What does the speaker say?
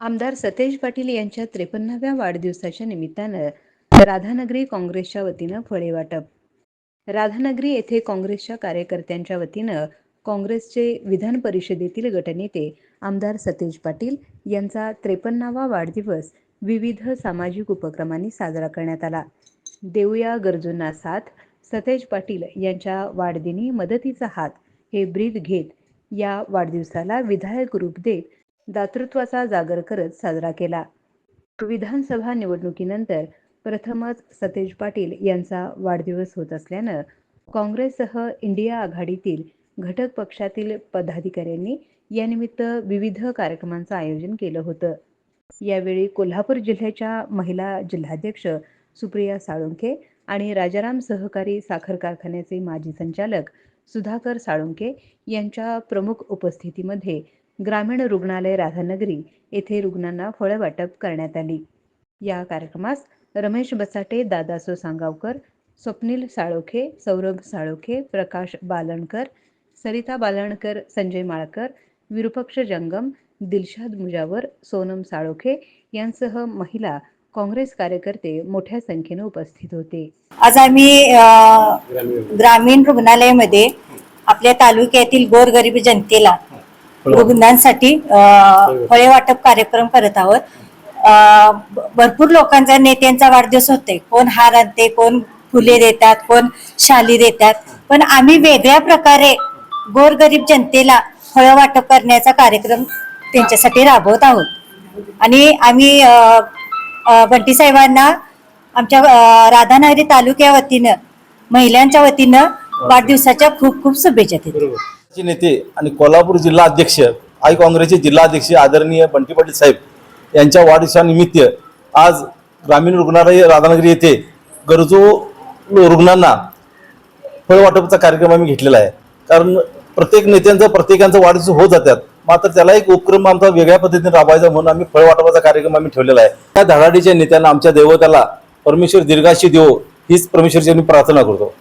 आमदार सतेज पाटील यांच्या त्रेपन्नाव्या वाढदिवसाच्या निमित्तानं राधानगरी काँग्रेसच्या वतीनं फळे वाटप. राधानगरी येथे काँग्रेसच्या कार्यकर्त्यांच्या वतीनं काँग्रेसचे विधान परिषदेतील गटनेते आमदार सतेज पाटील यांचा त्रेपन्नावा वाढदिवस विविध सामाजिक उपक्रमांनी साजरा करण्यात आला. देऊया गरजूंना साथ सतेज पाटील यांच्या वाढदिनी मदतीचा हात हे ब्रीद घेत या वाढदिवसाला विधायक रूप देत दातृत्वाचा जागर करत साजरा केला. विधानसभा निवडणुकीनंतर प्रथमच सतेज पाटील यांचा वाढदिवस होत असल्यानं काँग्रेससह इंडिया आघाडीतील घटक पक्षातील पदाधिकाऱ्यांनी यानिमित्त विविध कार्यक्रमांचं आयोजन केलं होतं. यावेळी कोल्हापूर जिल्ह्याच्या महिला जिल्हाध्यक्ष सुप्रिया साळुंखे आणि राजाराम सहकारी साखर कारखान्याचे माजी संचालक सुधाकर साळुंखे यांच्या प्रमुख उपस्थितीमध्ये ग्रामीण रुग्णालय राधानगरी येथे रुग्णांना फळं वाटप करण्यात आली. या कार्यक्रमास रमेश बसाटे दादासो सांगावकर स्वप्नील साळोखे सौरभ साळोखे प्रकाश बालणकर सरिता बालणकर संजय माळकर विरुपक्ष जंगम दिलशाद मुजावर सोनम साळोखे यांसह महिला काँग्रेस कार्यकर्ते मोठ्या संख्येने उपस्थित होते. आज आम्ही ग्रामीण रुग्णालयामध्ये आपल्या तालुक्यातील गोरगरीब जनतेला रुग्णांसाठी अ, फळे वाटप कार्यक्रम करत आहोत. भरपूर लोकांचा नेत्यांचा वाढदिवस होते कोण हार आणते कोण फुले देतात कोण शाली देतात. पण आम्ही वेगळ्या प्रकारे गोरगरीब जनतेला फळं वाटप करण्याचा कार्यक्रम त्यांच्यासाठी राबवत आहोत. आणि आम्ही बंटी साहेबांना आमच्या राधानगरी तालुक्या वतीनं महिलांच्या वतीनं वाढदिवसाच्या खूप खूप शुभेच्छा देतो. नेते आणि कोल्हापूर जिल्हा अध्यक्ष आई काँग्रेसचे जिल्हा अध्यक्ष आदरणीय बंटी पाटील साहेब यांच्या वाढदिवसानिमित्त आज ग्रामीण रुग्णालय राधानगरी येथे गरजू रुग्णांना फळ वाटपचा कार्यक्रम आम्ही घेतलेला आहे. कारण प्रत्येक नेत्यांचा प्रत्येकांचा वाढदिवस होत जातात. मात्र त्याला एक उपक्रम आमचा वेगळ्या पद्धतीने राबवायचा म्हणून आम्ही फळ वाटपाचा कार्यक्रम आम्ही ठेवलेला आहे. त्या धडाडीच्या नेत्यांना आमच्या देवताला परमेश्वर दीर्घाशी देव हीच परमेश्वरची आम्ही प्रार्थना करतो.